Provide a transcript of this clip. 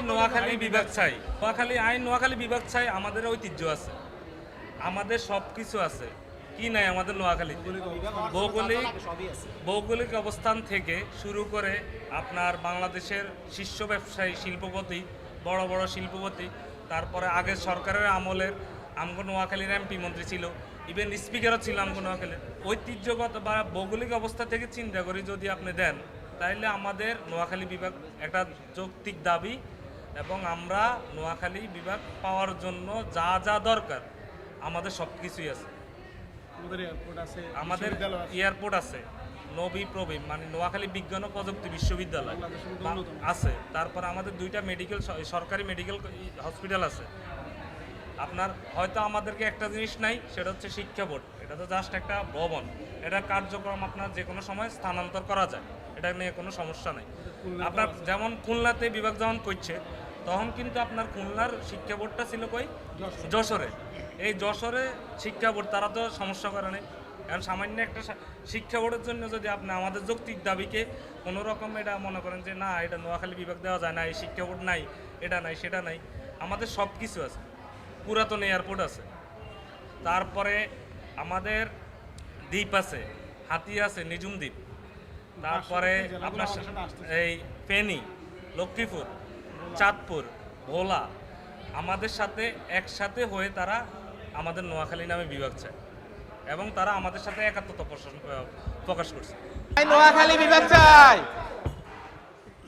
আইন নোয়াখালী বিভাগ চাই। নোয়াখালী আইন, নোয়াখালী বিভাগ চাই আমাদের ঐতিহ্য আছে। আমাদের সব কিছু আছে। কি নাই আমাদের নোয়াখালী ভৌগোলিক ভৌগোলিক অবস্থান থেকে শুরু করে আপনার বাংলাদেশের শীর্ষ ব্যবসায়ী শিল্পপতি, বড় বড় শিল্পপতি, তারপরে আগের সরকারের আমলের আমগো নোয়াখালীর এমপি মন্ত্রী ছিল ইভেন স্পিকারও ছিল আমগো নোয়াখালীর। ঐতিহ্যগত বা ভৌগোলিক অবস্থা থেকে চিন্তা করি যদি আপনি দেন, তাইলে আমাদের নোয়াখালী বিভাগ একটা যৌক্তিক দাবি এবং আমরা নোয়াখালী বিভাগ পাওয়ার জন্য যা যা দরকার আমাদের সব কিছুই আছে আমাদের এয়ারপোর্ট আছে নবী প্রবীণ মানে নোয়াখালী বিজ্ঞান ও প্রযুক্তি বিশ্ববিদ্যালয়। আছে। তারপর আমাদের দুইটা মেডিকেল সরকারি মেডিকেল হসপিটাল আছে। আপনার হয়তো আমাদেরকে একটা জিনিস নাই সেটা হচ্ছে শিক্ষা বোর্ড। এটা তো জাস্ট একটা ভবন। এটার কার্যক্রম আপনার যে কোনো সময় স্থানান্তর করা যায়। এটা নিয়ে কোনো সমস্যা নেই। আপনার যেমন খুলনাতে বিভাগ যখন করছে তখন কিন্তু আপনার খুলনার শিক্ষা বোর্ডটা ছিল কই? যশোরে। এই যশোরে শিক্ষা বোর্ড তারা তো সমস্যা করে নেই। কারণ সামান্য একটা শিক্ষা বোর্ডের জন্য যদি আপনি আমাদের যৌক্তিক দাবিকে কোনো রকম এটা মনে করেন যে না এটা নোয়াখালী বিভাগ দেওয়া যায় না এই শিক্ষা বোর্ড নাই এটা নাই সেটা নাই। আমাদের সব কিছু আছে। পুরাতন এয়ারপোর্ট আছে। তারপরে আমাদের দ্বীপ আছে, হাতি আছে নিজুম দ্বীপ। তারপরে আপনার এই ফেনী, লক্ষ্মীপুর, চাঁদপুর, ভোলা আমাদের সাথে একসাথে হয়ে তারা আমাদের নোয়াখালী নামে বিভাগ চায় এবং তারা আমাদের সাথে একাত্মতা প্রকাশ- করছে। নোয়াখালী বিভাগ চাই